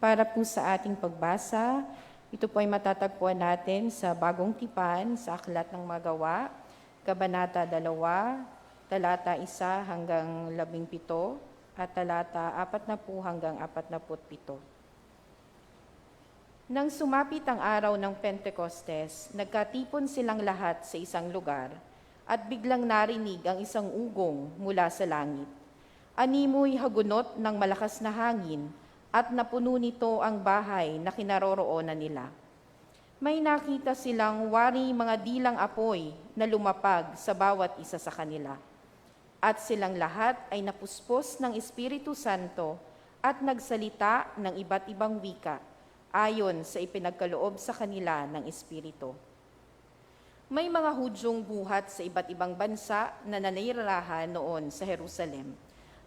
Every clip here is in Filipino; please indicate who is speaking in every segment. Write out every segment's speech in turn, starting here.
Speaker 1: Para po sa ating pagbasa, ito po ay matatagpuan natin sa Bagong Tipan, sa Aklat ng Magawa, Kabanata 2, talata 1 hanggang 17, at talata 40 hanggang 47. Nang sumapit ang araw ng Pentecostes, nagkatipon silang lahat sa isang lugar at biglang narinig ang isang ugong mula sa langit. Animoy hagunot ng malakas na hangin at napuno nito ang bahay na kinaroroonan nila. May nakita silang wari mga dilang apoy na lumapag sa bawat isa sa kanila. At silang lahat ay napuspos ng Espiritu Santo at nagsalita ng iba't ibang wika ayon sa ipinagkaloob sa kanila ng Espiritu. May mga Hudyong buhat sa iba't ibang bansa na nanirahan noon sa Jerusalem,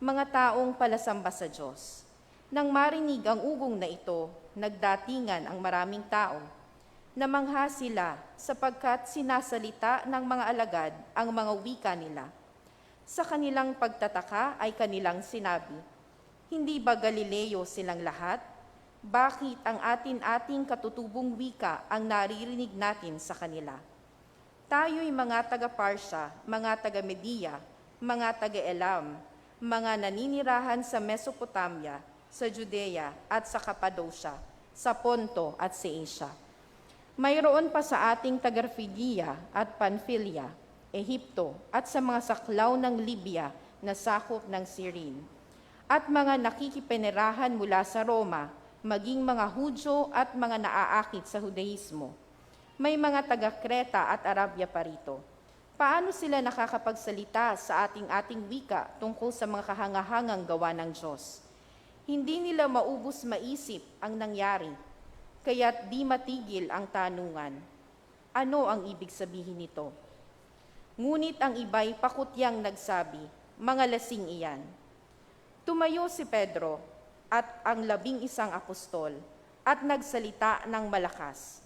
Speaker 1: mga taong palasamba sa Diyos. Nang marinig ang ugong na ito, nagdatingan ang maraming tao. Namangha sila sapagkat sinasalita ng mga alagad ang mga wika nila. Sa kanilang pagtataka ay kanilang sinabi, Hindi ba Galileo silang lahat? Bakit ang atin-ating katutubong wika ang naririnig natin sa kanila? Tayo'y mga taga-Parsya, mga taga-Media, mga taga-Elam, mga naninirahan sa Mesopotamia, sa Judea at sa Cappadocia, sa Ponto at sa Asia. Mayroon pa sa ating taga-Phrygia at Pamphylia, Ehipto at sa mga saklaw ng Libya na sakop ng Cyrene, at mga nakikipenerahan mula sa Roma maging mga Hudyo at mga naaakit sa Hudaismo. May mga taga-Kreta at Arabia pa rito. Paano sila nakakapagsalita sa ating-ating wika tungkol sa mga kahangahangang gawa ng Diyos? Hindi nila maubos maisip ang nangyari, kaya't di matigil ang tanungan. Ano ang ibig sabihin nito? Ngunit ang iba'y pakutyang nagsabi, mga lasing iyan. Tumayo si Pedro at ang labing isang apostol at nagsalita ng malakas.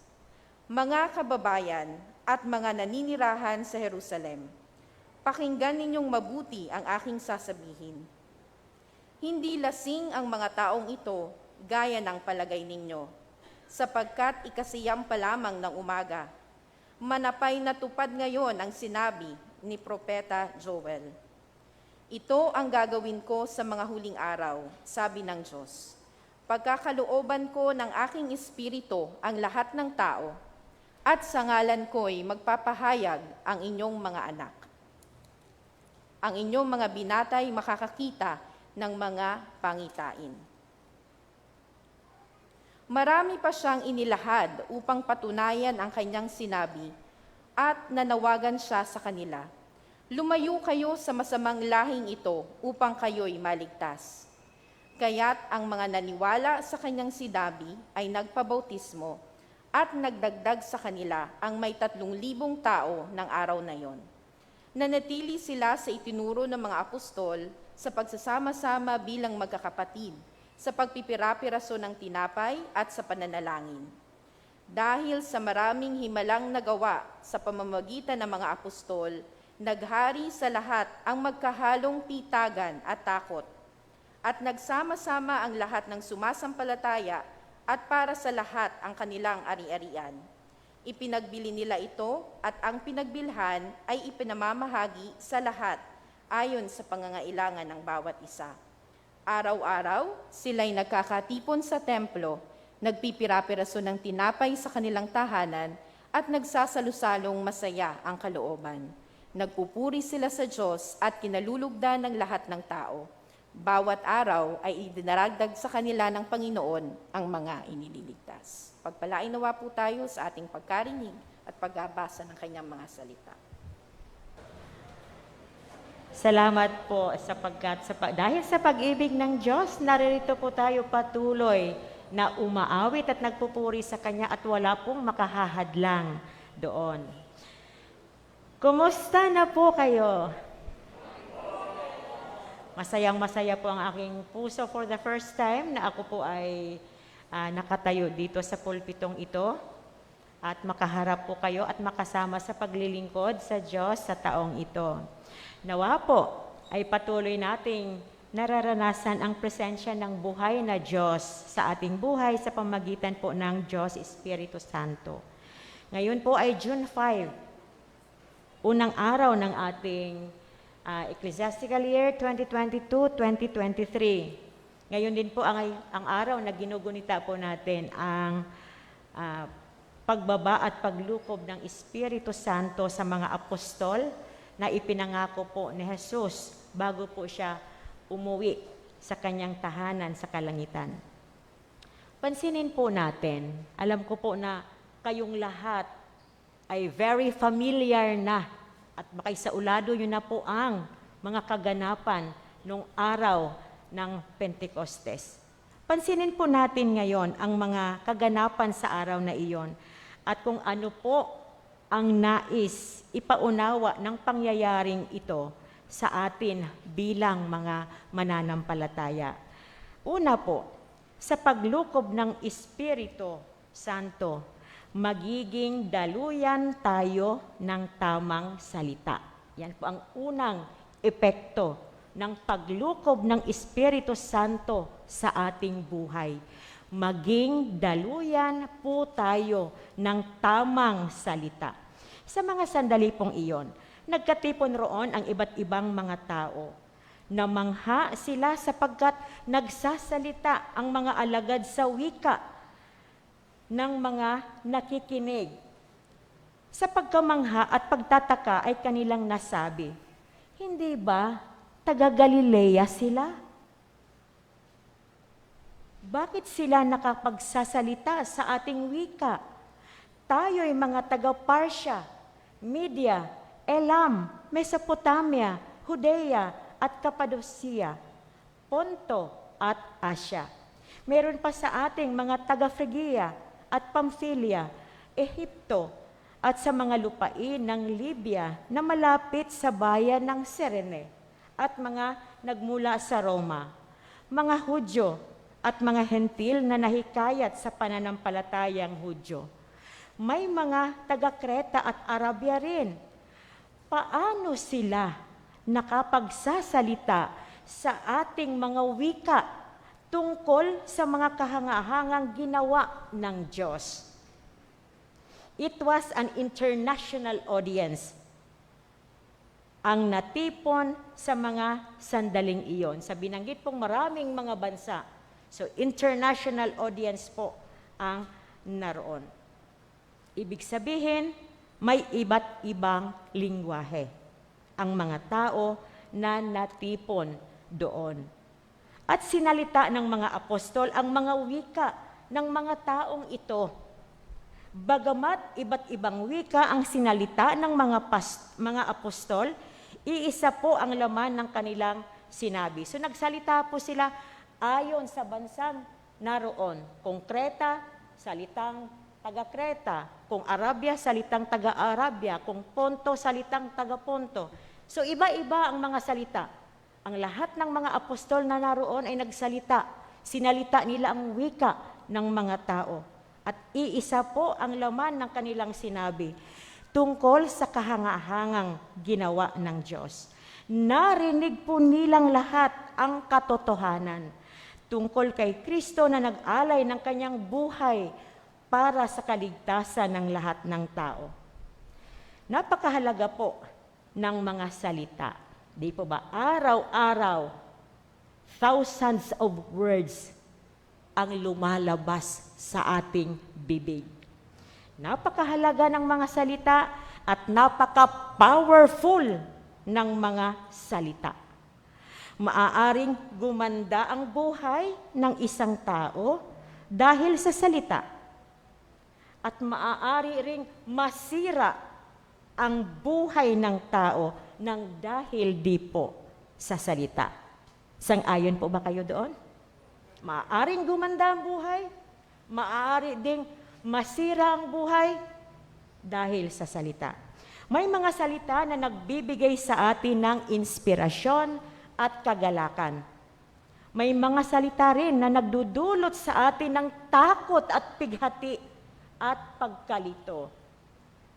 Speaker 1: Mga kababayan at mga naninirahan sa Jerusalem, pakinggan ninyong mabuti ang aking sasabihin. Hindi lasing ang mga taong ito gaya ng palagay ninyo, sapagkat ikasiyam pa lamang ng umaga. Manapay natupad ngayon ang sinabi ni Propeta Joel. Ito ang gagawin ko sa mga huling araw, sabi ng Diyos. Pagkakalooban ko ng aking espiritu ang lahat ng tao, at sa ngalan ko'y magpapahayag ang inyong mga anak. Ang inyong mga binatay makakakita ng mga pangitain. Marami pa siyang inilahad upang patunayan ang kanyang sinabi at nanawagan siya sa kanila Lumayo kayo sa masamang lahing ito upang kayo'y maligtas. Kaya't ang mga naniwala sa kanyang sinabi ay nagpabautismo at nagdagdag sa kanila ang may tatlong libong tao ng araw na yon. Nanatili sila sa itinuro ng mga apostol sa pagsasama-sama bilang magkakapatid, sa pagpipirapiraso ng tinapay at sa pananalangin. Dahil sa maraming himalang nagawa sa pamamagitan ng mga apostol, Naghari sa lahat ang magkahalong pitagan at takot, at nagsama-sama ang lahat ng sumasampalataya at para sa lahat ang kanilang ari-arian. Ipinagbili nila ito at ang pinagbilhan ay ipinamamahagi sa lahat ayon sa pangangailangan ng bawat isa. Araw-araw, sila'y nagkakatipon sa templo, nagpipirapiraso ng tinapay sa kanilang tahanan at nagsasalusalong masaya ang kalooban. Nagpupuri sila sa Diyos at kinalulugdan ng lahat ng tao. Bawat araw ay idinaragdag sa kanila ng Panginoon ang mga inililigtas. Pagpalain nawa po tayo sa ating pagkarinig at pagbabasa ng kanyang mga salita.
Speaker 2: Salamat po sapagkat sa dahil sa pag-ibig ng Diyos, naririto po tayo patuloy na umaawit at nagpupuri sa Kanya at wala pong makahahadlang doon. Kumusta na po kayo? Masayang masaya po ang aking puso for the first time na ako po ay ah, nakatayo dito sa pulpitong ito at makaharap po kayo at makasama sa paglilingkod sa Diyos sa taong ito. Nawa po ay patuloy nating nararanasan ang presensya ng buhay na Diyos sa ating buhay sa pamagitan po ng Diyos Espiritu Santo. Ngayon po ay June 5, unang araw ng ating ah, ecclesiastical year 2022-2023. Ngayon din po ang, ang araw na ginugunita po natin ang ah, pagbaba at paglukob ng Espiritu Santo sa mga apostol na ipinangako po ni Jesus bago po siya umuwi sa kanyang tahanan sa kalangitan. Pansinin po natin, alam ko po na kayong lahat ay very familiar na at makaisaulado nyo na po ang mga kaganapan nung araw ng Pentecostes. Pansinin po natin ngayon ang mga kaganapan sa araw na iyon at kung ano po ang nais ipaunawa ng pangyayaring ito sa atin bilang mga mananampalataya. Una po, sa paglukob ng Espiritu Santo, magiging daluyan tayo ng tamang salita. Yan po ang unang epekto ng paglukob ng Espiritu Santo sa ating buhay. Maging daluyan po tayo ng tamang salita. Sa mga sandali pong iyon, nagkatipon roon ang iba't ibang mga tao. Namangha sila sapagkat nagsasalita ang mga alagad sa wika ng mga nakikinig. Sa pagkamangha at pagtataka ay kanilang nasabi, Hindi ba taga Galilea sila? Bakit sila nakapagsasalita sa ating wika? Tayo'y mga taga Parsya, Media, Elam, Mesopotamia, Judea at Cappadocia, Ponto at Asya. Meron pa sa ating mga taga Phrygia at Pamphylia, Ehipto, at sa mga lupain ng Libya na malapit sa bayan ng Serene at mga nagmula sa Roma, mga Hudyo at mga Hentil na nahikayat sa pananampalatayang Hudyo. May mga taga-Kreta at Arabia rin. Paano sila nakapagsasalita sa ating mga wika tungkol sa mga kahangahangang ginawa ng Diyos? It was an international audience ang natipon sa mga sandaling iyon. Sa binanggit pong maraming mga bansa. So, international audience po ang naroon. Ibig sabihin, may iba't ibang lingwahe ang mga tao na natipon doon. At sinalita ng mga apostol ang mga wika ng mga taong ito. Bagamat iba't ibang wika ang sinalita ng mga, pas- mga apostol, iisa po ang laman ng kanilang sinabi. So nagsalita po sila ayon sa bansang naroon. Kung Kreta, salitang taga-Kreta. Kung Arabia, salitang taga-Arabia. Kung Ponto, salitang taga-Ponto. So iba-iba ang mga salita. Ang lahat ng mga apostol na naroon ay nagsalita. Sinalita nila ang wika ng mga tao. At iisa po ang laman ng kanilang sinabi tungkol sa kahangahangang ginawa ng Diyos. Narinig po nilang lahat ang katotohanan tungkol kay Kristo na nag-alay ng kanyang buhay para sa kaligtasan ng lahat ng tao. Napakahalaga po ng mga salita. Di po ba? Araw-araw, thousands of words ang lumalabas sa ating bibig. Napakahalaga ng mga salita at napaka-powerful ng mga salita. Maaaring gumanda ang buhay ng isang tao dahil sa salita. At maaari ring masira ang buhay ng tao ng dahil di po sa salita. Sang-ayon po ba kayo doon? Maaaring gumanda ang buhay, maaari ding masira ang buhay dahil sa salita. May mga salita na nagbibigay sa atin ng inspirasyon at kagalakan. May mga salita rin na nagdudulot sa atin ng takot at pighati at pagkalito.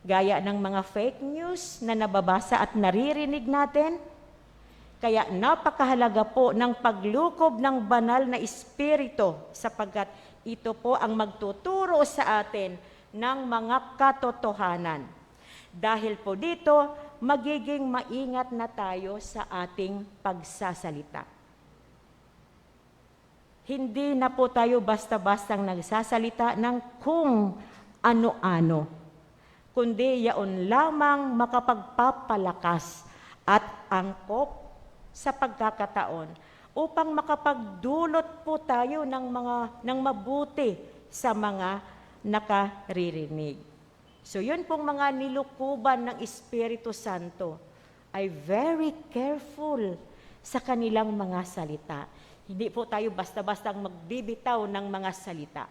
Speaker 2: Gaya ng mga fake news na nababasa at naririnig natin, Kaya napakahalaga po ng paglukob ng banal na espiritu sapagkat ito po ang magtuturo sa atin ng mga katotohanan. Dahil po dito, magiging maingat na tayo sa ating pagsasalita. Hindi na po tayo basta-bastang nagsasalita ng kung ano-ano, kundi yaon lamang makapagpapalakas at angkop sa pagkakataon upang makapagdulot po tayo ng mga ng mabuti sa mga nakaririnig. So yun pong mga nilukuban ng Espiritu Santo ay very careful sa kanilang mga salita. Hindi po tayo basta-bastang magbibitaw ng mga salita.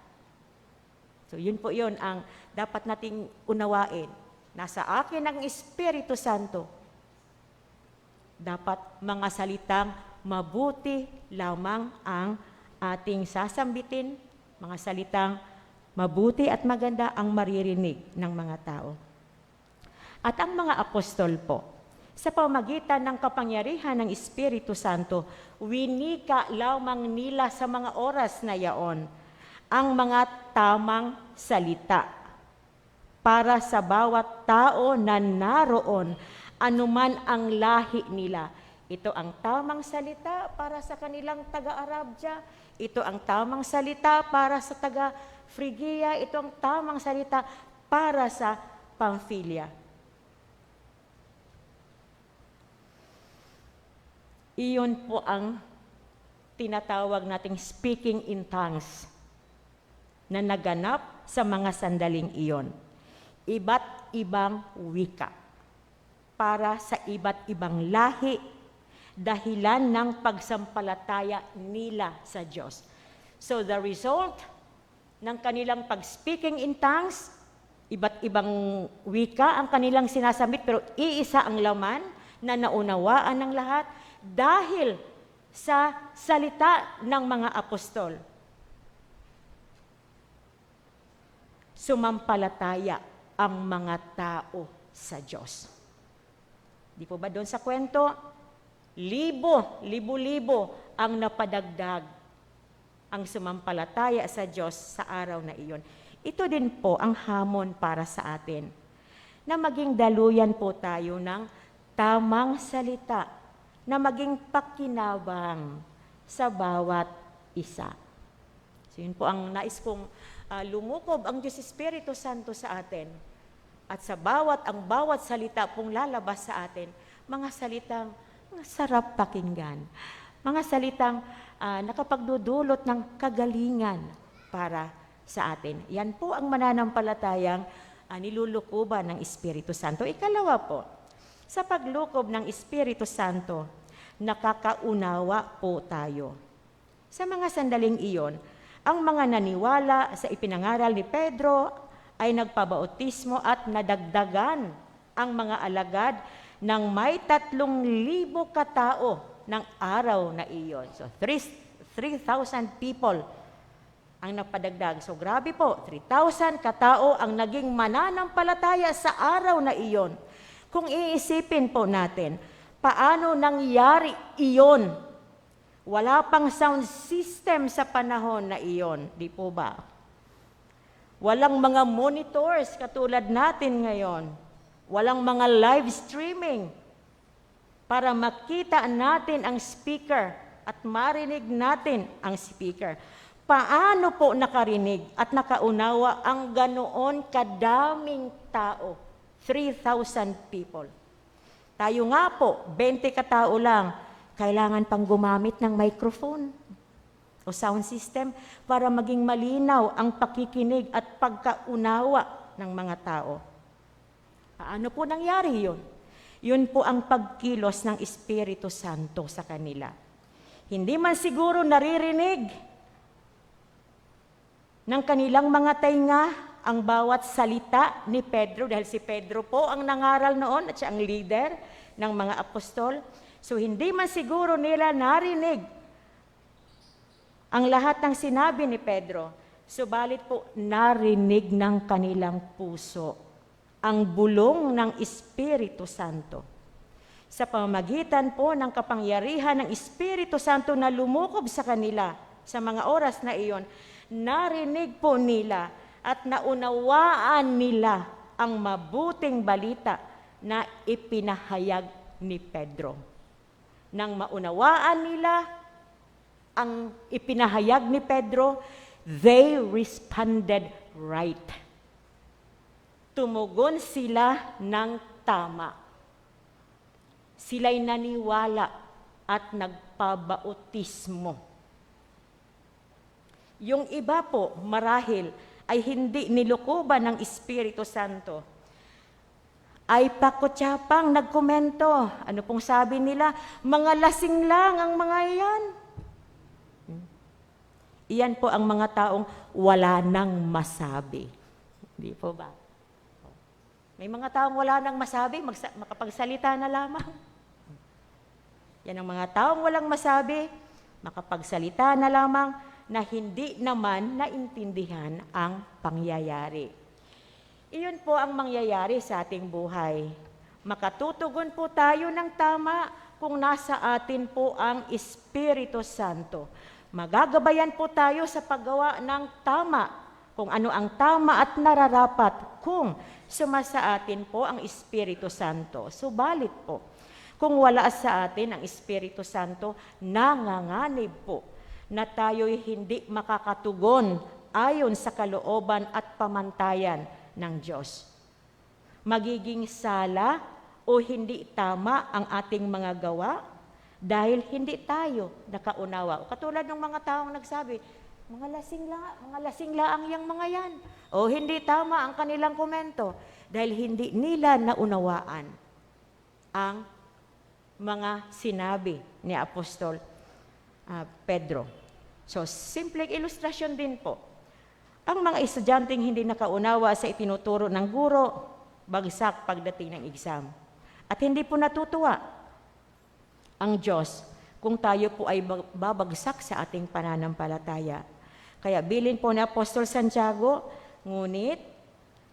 Speaker 2: So yun po yun ang dapat nating unawain. Nasa akin ang Espiritu Santo. Dapat mga salitang mabuti lamang ang ating sasambitin, mga salitang mabuti at maganda ang maririnig ng mga tao. At ang mga apostol po, sa pamagitan ng kapangyarihan ng Espiritu Santo, winika lamang nila sa mga oras na yaon ang mga tamang salita para sa bawat tao na naroon, anuman ang lahi nila. Ito ang tamang salita para sa kanilang taga-Arabia. Ito ang tamang salita para sa taga-Frigia. Ito ang tamang salita para sa Pamphylia. Iyon po ang tinatawag nating speaking in tongues na naganap sa mga sandaling iyon. Iba't ibang wika para sa iba't ibang lahi dahilan ng pagsampalataya nila sa Diyos. So the result ng kanilang pag-speaking in tongues, iba't ibang wika ang kanilang sinasamit pero iisa ang laman na naunawaan ng lahat dahil sa salita ng mga apostol. Sumampalataya ang mga tao sa Diyos. Di po ba doon sa kwento? Libo, libo-libo ang napadagdag ang sumampalataya sa Diyos sa araw na iyon. Ito din po ang hamon para sa atin na maging daluyan po tayo ng tamang salita na maging pakinabang sa bawat isa. So yun po ang nais kong ah, lumukob ang Diyos Espiritu Santo sa atin. At sa bawat, ang bawat salita pong lalabas sa atin, mga salitang sarap pakinggan. Mga salitang ah, nakapagdudulot ng kagalingan para sa atin. Yan po ang mananampalatayang ah, nilulukuban ng Espiritu Santo. Ikalawa po, sa paglukob ng Espiritu Santo, nakakaunawa po tayo. Sa mga sandaling iyon, ang mga naniwala sa ipinangaral ni Pedro ay nagpabautismo at nadagdagan ang mga alagad ng may tatlong libo katao ng araw na iyon. So, 3,000 people ang napadagdag. So, grabe po, 3,000 katao ang naging mananampalataya sa araw na iyon. Kung iisipin po natin, paano nangyari iyon? Wala pang sound system sa panahon na iyon, di po ba? Walang mga monitors katulad natin ngayon. Walang mga live streaming para makita natin ang speaker at marinig natin ang speaker. Paano po nakarinig at nakaunawa ang ganoon kadaming tao? 3,000 people. Tayo nga po, 20 katao lang, kailangan pang gumamit ng microphone o sound system para maging malinaw ang pakikinig at pagkaunawa ng mga tao. Paano po nangyari yun? Yun po ang pagkilos ng Espiritu Santo sa kanila. Hindi man siguro naririnig ng kanilang mga tainga ang bawat salita ni Pedro dahil si Pedro po ang nangaral noon at siya ang leader ng mga apostol. So hindi man siguro nila narinig ang lahat ng sinabi ni Pedro, subalit po narinig ng kanilang puso ang bulong ng Espiritu Santo. sa pamamagitan po ng kapangyarihan ng Espiritu Santo na lumukob sa kanila sa mga oras na iyon, narinig po nila at naunawaan nila ang mabuting balita na ipinahayag ni Pedro. Nang maunawaan nila ang ipinahayag ni Pedro, they responded right. Tumugon sila ng tama. Sila'y naniwala at nagpabautismo. Yung iba po, marahil, ay hindi nilukuban ng Espiritu Santo. Ay pakutsapang nagkomento. Ano pong sabi nila? Mga lasing lang ang mga iyan. Iyan po ang mga taong wala nang masabi. Hindi po ba? May mga taong wala nang masabi, magsa- makapagsalita na lamang. Yan ang mga taong walang masabi, makapagsalita na lamang na hindi naman naintindihan ang pangyayari. Iyon po ang mangyayari sa ating buhay. Makatutugon po tayo ng tama kung nasa atin po ang Espiritu Santo. Magagabayan po tayo sa paggawa ng tama kung ano ang tama at nararapat kung sumasa atin po ang Espiritu Santo. Subalit po, kung wala sa atin ang Espiritu Santo, nanganganib po na tayo'y hindi makakatugon ayon sa kalooban at pamantayan ng Diyos. Magiging sala o hindi tama ang ating mga gawa dahil hindi tayo nakaunawa. O katulad ng mga taong nagsabi, mga lasing la, mga lasing laang yang mga yan. O hindi tama ang kanilang komento dahil hindi nila naunawaan ang mga sinabi ni Apostol ah, Pedro. So, simpleng ilustrasyon din po. Ang mga estudyanteng hindi nakaunawa sa itinuturo ng guro, bagsak pagdating ng exam. At hindi po natutuwa ang Diyos kung tayo po ay bag- babagsak sa ating pananampalataya. Kaya bilin po ni Apostol Santiago, ngunit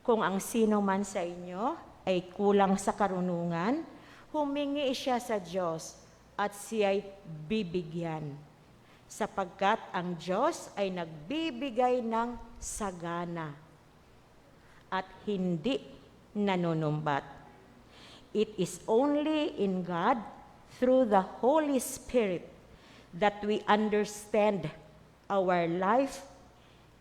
Speaker 2: kung ang sino man sa inyo ay kulang sa karunungan, humingi siya sa Diyos at siya'y bibigyan. Sapagkat ang Diyos ay nagbibigay ng sagana at hindi nanunumbat. It is only in God through the Holy Spirit that we understand our life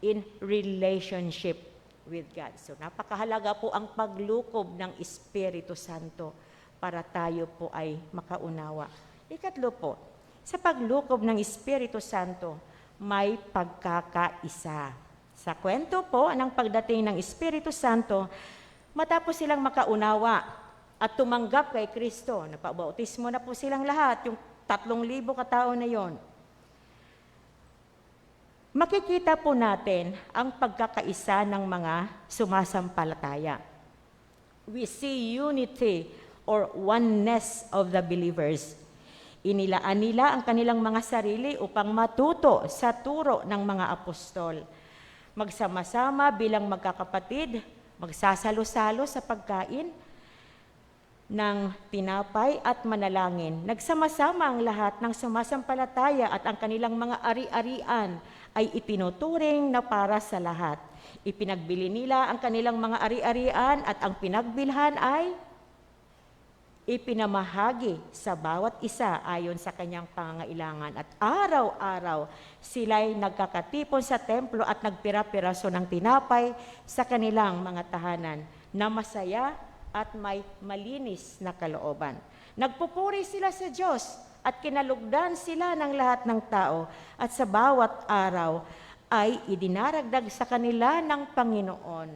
Speaker 2: in relationship with God. So napakahalaga po ang paglukob ng Espiritu Santo para tayo po ay makaunawa. Ikatlo po, sa paglukob ng Espiritu Santo, may pagkakaisa. Sa kwento po ng pagdating ng Espiritu Santo, matapos silang makaunawa at tumanggap kay Kristo, napabautismo na po silang lahat, yung tatlong libo katao na yon. Makikita po natin ang pagkakaisa ng mga sumasampalataya. We see unity or oneness of the believers. Inilaan nila ang kanilang mga sarili upang matuto sa turo ng mga apostol. Magsama-sama bilang magkakapatid, magsasalo-salo sa pagkain ng tinapay at manalangin. Nagsama-sama ang lahat ng sumasampalataya at ang kanilang mga ari-arian ay itinuturing na para sa lahat. Ipinagbili nila ang kanilang mga ari-arian at ang pinagbilhan ay ipinamahagi sa bawat isa ayon sa kanyang pangangailangan. At araw-araw sila'y nagkakatipon sa templo at nagpira-piraso ng tinapay sa kanilang mga tahanan na masaya at may malinis na kalooban. Nagpupuri sila sa Diyos at kinalugdan sila ng lahat ng tao at sa bawat araw ay idinaragdag sa kanila ng Panginoon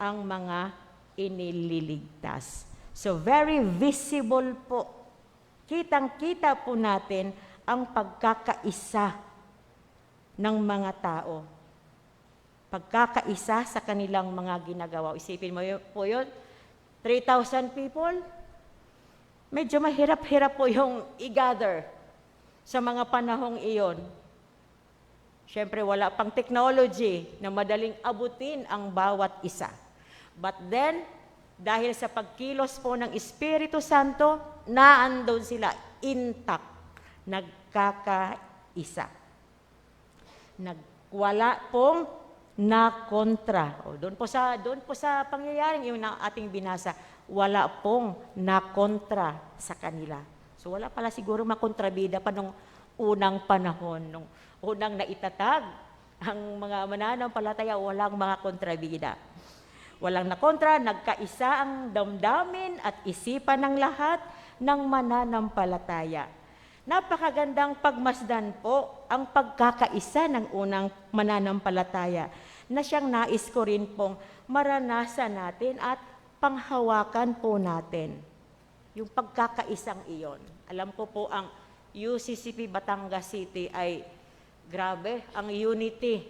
Speaker 2: ang mga inililigtas. So very visible po. Kitang-kita po natin ang pagkakaisa ng mga tao. Pagkakaisa sa kanilang mga ginagawa. Isipin mo po yun, 3,000 people, medyo mahirap-hirap po yung i-gather sa mga panahong iyon. Siyempre, wala pang technology na madaling abutin ang bawat isa. But then, dahil sa pagkilos po ng Espiritu Santo, naandun sila intact, nagkakaisa. Nagwala pong na kontra. O, doon po sa doon po sa pangyayaring yung na ating binasa, wala pong na kontra sa kanila. So wala pala siguro makontrabida pa nung unang panahon, nung unang naitatag ang mga mananampalataya, walang mga kontrabida. Walang nakontra, nagkaisa ang damdamin at isipan ng lahat ng mananampalataya. Napakagandang pagmasdan po ang pagkakaisa ng unang mananampalataya na siyang nais ko rin pong maranasan natin at panghawakan po natin. Yung pagkakaisang iyon. Alam ko po ang UCCP Batangas City ay grabe, ang unity.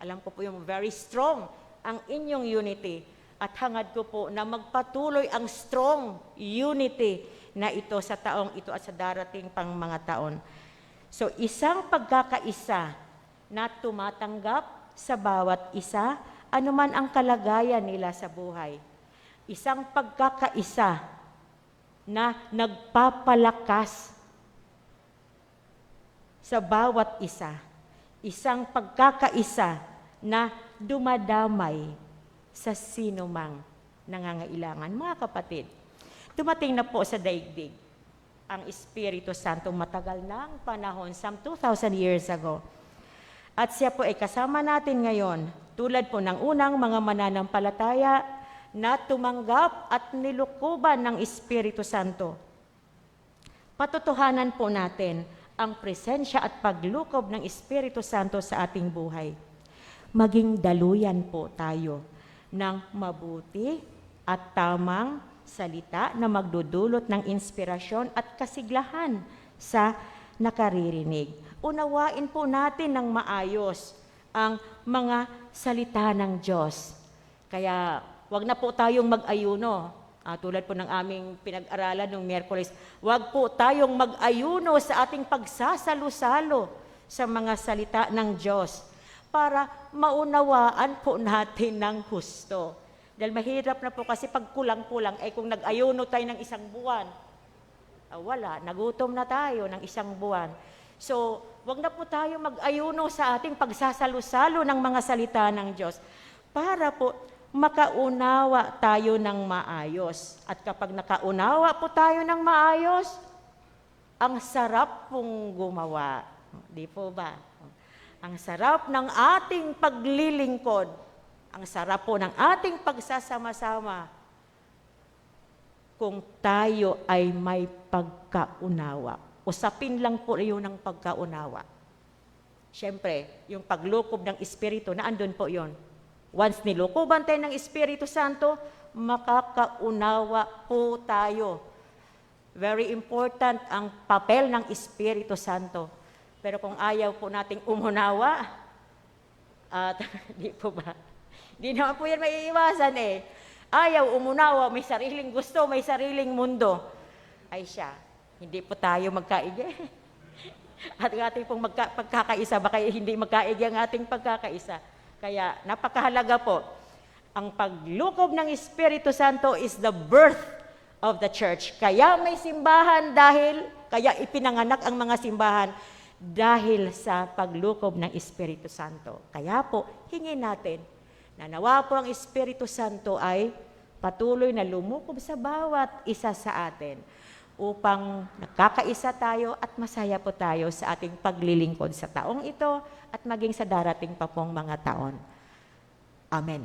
Speaker 2: Alam ko po yung very strong ang inyong unity. At hangad ko po na magpatuloy ang strong unity na ito sa taong ito at sa darating pang mga taon. So isang pagkakaisa na tumatanggap sa bawat isa, anuman ang kalagayan nila sa buhay. Isang pagkakaisa na nagpapalakas sa bawat isa. Isang pagkakaisa na dumadamay sa sinumang nangangailangan. Mga kapatid, dumating na po sa daigdig ang Espiritu Santo matagal ng panahon, some 2,000 years ago. At siya po ay kasama natin ngayon, tulad po ng unang mga mananampalataya na tumanggap at nilukuban ng Espiritu Santo. Patutuhanan po natin ang presensya at paglukob ng Espiritu Santo sa ating buhay. Maging daluyan po tayo ng mabuti at tamang salita na magdudulot ng inspirasyon at kasiglahan sa nakaririnig. Unawain po natin ng maayos ang mga salita ng Diyos. Kaya wag na po tayong mag-ayuno. Ah, tulad po ng aming pinag-aralan noong Miyerkules, wag po tayong mag-ayuno sa ating pagsasalo-salo sa mga salita ng Diyos para maunawaan po natin ng husto. Dahil mahirap na po kasi pag kulang-kulang, eh kung nag-ayuno tayo ng isang buwan, ah, wala, nagutom na tayo ng isang buwan. So, wag na po tayo mag-ayuno sa ating pagsasalo-salo ng mga salita ng Diyos para po makaunawa tayo ng maayos. At kapag nakaunawa po tayo ng maayos, ang sarap pong gumawa. Di po ba? Ang sarap ng ating paglilingkod. Ang sarap po ng ating pagsasama-sama kung tayo ay may pagkaunawa. Usapin lang po yun ng pagkaunawa. Siyempre, yung paglukob ng Espiritu, naandun po yon. Once nilukoban tayo ng Espiritu Santo, makakaunawa po tayo. Very important ang papel ng Espiritu Santo. Pero kung ayaw po nating umunawa, at di po ba? Di naman po yan maiiwasan eh. Ayaw umunawa, may sariling gusto, may sariling mundo. Ay siya, hindi po tayo magkaigi. At ating pong magka, pagkakaisa, baka hindi magkaigi ang ating pagkakaisa. Kaya napakahalaga po, ang paglukob ng Espiritu Santo is the birth of the church. Kaya may simbahan dahil, kaya ipinanganak ang mga simbahan dahil sa paglukob ng Espiritu Santo. Kaya po, hingin natin na nawa po ang Espiritu Santo ay patuloy na lumukob sa bawat isa sa atin upang nakakaisa tayo at masaya po tayo sa ating paglilingkod sa taong ito at maging sa darating pa pong mga taon. Amen.